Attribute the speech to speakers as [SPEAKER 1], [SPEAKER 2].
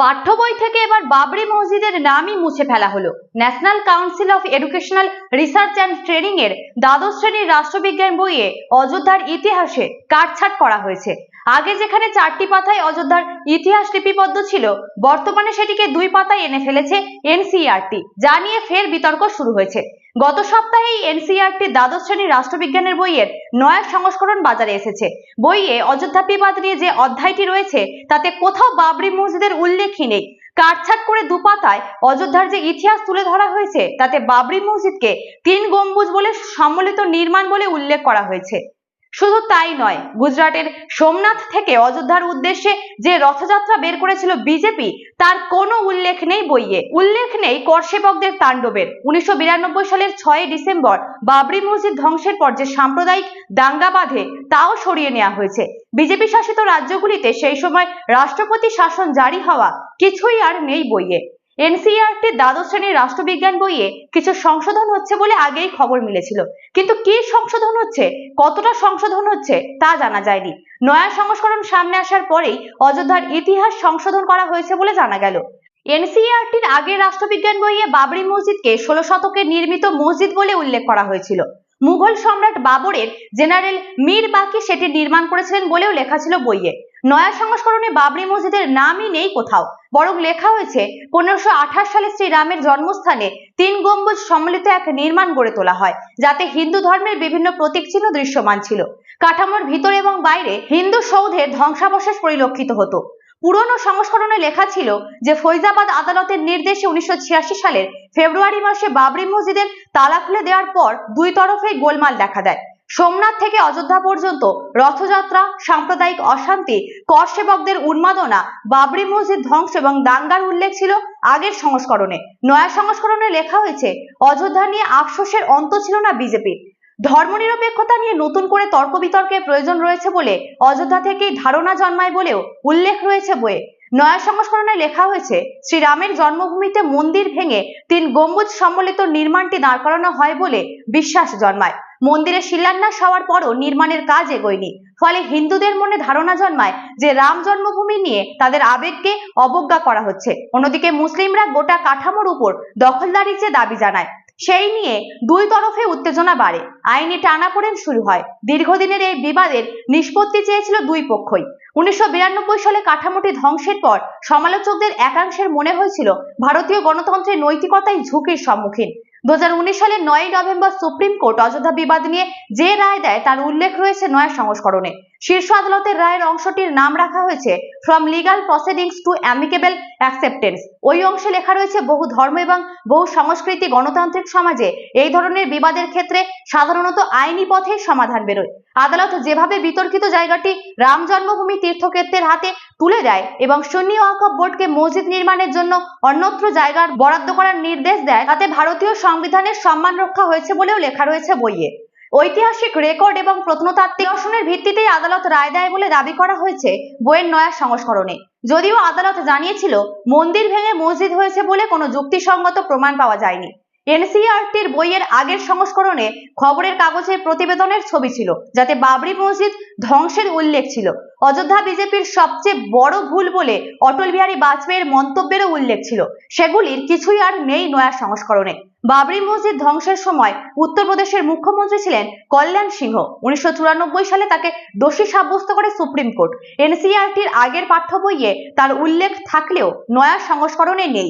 [SPEAKER 1] পাঠ্য বই থেকে এবার বাবরি মসজিদের নামই মুছে ফেলা হলো। National council of educational research and training এর দ্বাদশ শ্রেণির রাষ্ট্রবিজ্ঞান বইয়ে অযোধ্যার ইতিহাসে কাটছাট করা হয়েছে। আগে যেখানে চারটি পাতায় অযোধ্যার ইতিহাস লিপিবদ্ধ ছিল, বর্তমানে সেটিকে দুই পাতায় এনে ফেলেছে এনসিইআরটি, যা নিয়ে ফের বিতর্ক শুরু হয়েছে। গত সপ্তাহেই এনসিইআরটি দ্বাদশ শ্রেণির রাষ্ট্রবিজ্ঞানের বইয়ের নয়া সংস্করণ বাজারে এসেছে। বইয়ে অযোধ্যা বিবাদ নিয়ে যে অধ্যায়টি রয়েছে, তাতে কোথাও বাবরি মসজিদের উল্লেখই নেই। কাটছাট করে দুপাতায় অযোধ্যার যে ইতিহাস তুলে ধরা হয়েছে, তাতে বাবরি মসজিদকে তিন গম্বুজ বলে সম্মিলিত নির্মাণ বলে উল্লেখ করা হয়েছে। শুধু তাই নয়, গুজরাটের সোমনাথ থেকে অযোধ্যার উদ্দেশ্যে যে রথযাত্রা বের করেছিল বিজেপি তার কোনো উল্লেখ নেই বইয়ে। উল্লেখ নেই করসেবকদের তাণ্ডবের। উনিশশো বিরানব্বই সালের ছয় ডিসেম্বর বাবরি মসজিদ ধ্বংসের পর যে সাম্প্রদায়িক দাঙ্গা বাঁধে, তাও সরিয়ে নেওয়া হয়েছে। বিজেপি শাসিত রাজ্যগুলিতে সেই সময় রাষ্ট্রপতি শাসন জারি হওয়া কিছুই আর নেই বইয়ে। এনসিআরটি দ্বাদশ শ্রেণির রাষ্ট্রবিজ্ঞান বইয়ে কিছু সংশোধন হচ্ছে বলে আগেই খবর মিলেছিল। কিন্তু কি সংশোধন হচ্ছে, কতটা সংশোধন হচ্ছে তা জানা যায়নি। নয়া সংস্করণ সামনে আসার পরেই অযোধ্যার ইতিহাস সংশোধন করা হয়েছে বলে জানা গেল। এনসিআরটির আগের রাষ্ট্রবিজ্ঞান বইয়ে বাবরি মসজিদকে ষোলো শতকে নির্মিত মসজিদ বলে উল্লেখ করা হয়েছিল। মুঘল সম্রাট বাবরের জেনারেল মীর বাকি সেটি নির্মাণ করেছিলেন বলেও লেখা ছিল বইয়ে। নয়া সংস্করণে বাবরি মসজিদের নামই নেই কোথাও। বরং লেখা হয়েছে, পনেরোশো আঠাশ সালে শ্রীরামের জন্মস্থানে তিন গম্বুজ সম্মিলিত এক নির্মাণ গড়ে তোলা হয়, যাতে হিন্দু ধর্মের বিভিন্ন প্রতীক চিহ্ন দৃশ্যমান ছিল। কাঠামোর ভিতরে এবং বাইরে হিন্দু সৌধের ধ্বংসাবশেষ পরিলক্ষিত হতো। পুরনো সংস্করণে লেখা ছিল যে ফৈজাবাদ আদালতের নির্দেশে উনিশশো ছিয়াশি সালের ফেব্রুয়ারি মাসে বাবরি মসজিদের তালা খুলে দেওয়ার পর দুই তরফেই গোলমাল দেখা দেয়। সোমনাথ থেকে অযোধ্যা পর্যন্ত রথযাত্রা, সাম্প্রদায়িক অশান্তি কর সেবকদের উন্মাদনা, বাবরি মসজিদ ধ্বংস এবং দাঙ্গার উল্লেখ ছিল আগের সংস্করণে। নয়া সংস্করণে লেখা হয়েছে, অযোধ্যা নিয়ে আফসোসের অন্ত ছিল না বিজেপির। ধর্মনিরপেক্ষতা নিয়ে নতুন করে তর্ক বিতর্কের প্রয়োজন রয়েছে বলে অযোধ্যা থেকেই ধারণা জন্মায় বলেও উল্লেখ রয়েছে বইয়ে। নয়া সংস্করণে লেখা হয়েছে, শ্রীরামের জন্মভূমিতে মন্দির ভেঙে তিন গম্বুজ সম্বলিত নির্মাণটি দাঁড় করানো হয় বলে বিশ্বাস জন্মায়। মন্দিরে শিলান্যাস হওয়ার পরও নির্মাণের কাজ এগোয়নি। ফলে হিন্দুদের মনে ধারণা জন্মায় যে রাম জন্মভূমি নিয়ে তাদের আবেগকে অবজ্ঞা করা হচ্ছে। অন্যদিকে মুসলিমরা গোটা কাঠামোর উপর দখলদারি চেয়ে দাবি জানায়, সেই নিয়ে দুই তরফে উত্তেজনা বাড়ে। আইনি টানাপোড়েন শুরু হয়। দীর্ঘদিনের এই বিবাদের নিষ্পত্তি চেয়েছিল দুই পক্ষই। উনিশশো বিরানব্বই সালে কাঠামোটি ধ্বংসের পর সমালোচকদের একাংশের মনে হয়েছিল, ভারতীয় গণতন্ত্রের নৈতিকতাই ঝুঁকির সম্মুখীন। দু সালের নয় নভেম্বর সুপ্রিম কোর্ট অযোধ্যা বিবাদ নিয়ে যে রায় দেয় তার উল্লেখ রয়েছে নয়া সংস্করণে। শীর্ষ আদালতের রায়ের অংশটির নাম রাখা হয়েছে from legal proceedings to amicable acceptance ওই অংশে লেখা রয়েছে, বহু ধর্ম এবং বহু সংস্কৃতি গণতান্ত্রিক সমাজে এই ধরনের বিবাদের ক্ষেত্রে সাধারণত আইনি পথে সমাধান বেরোয়। আদালত যেভাবে বিতর্কিত জায়গাটি রাম জন্মভূমি তীর্থক্ষেত্রের হাতে তুলে দেয় এবং সুন্নি ওয়াকফ বোর্ডকে মসজিদ নির্মাণের জন্য অন্যত্র জায়গার বরাদ্দ করার নির্দেশ দেয়, তাতে ভারতীয় সংবিধানের সম্মান রক্ষা হয়েছে বলেও লেখা রয়েছে বইয়ে। ঐতিহাসিক রেকর্ড এবং প্রত্নতাত্ত্বিক দর্শনের ভিত্তিতেই আদালত রায় দেয় বলে দাবি করা হয়েছে বইয়ের নয়া সংস্করণে। যদিও আদালত জানিয়েছিল, মন্দির ভেঙে মসজিদ হয়েছে বলে কোনো যুক্তিসঙ্গত প্রমাণ পাওয়া যায়নি। এনসিআরটির বইয়ের আগের সংস্করণে খবরের কাগজে প্রতিবেদনের ছবি ছিল, যাতে বাবরি মসজিদ ধ্বংসের উল্লেখ ছিল। অযোধ্যা বিজেপির সবচেয়ে বড় ভুল বলে অটল বিহারী বাজপেয়ীর মন্তব্যেরও উল্লেখ ছিল। সেগুলির কিছুই আর নেই নয়া সংস্করণে। বাবরি মসজিদ ধ্বংসের সময় উত্তরপ্রদেশের মুখ্যমন্ত্রী ছিলেন কল্যাণ সিংহ। উনিশশো চুরানব্বই সালে তাকে দোষী সাব্যস্ত করে সুপ্রিম কোর্ট। এনসিআরটির আগের পাঠ্য বইয়ে তার উল্লেখ থাকলেও নয়া সংস্করণে নেই।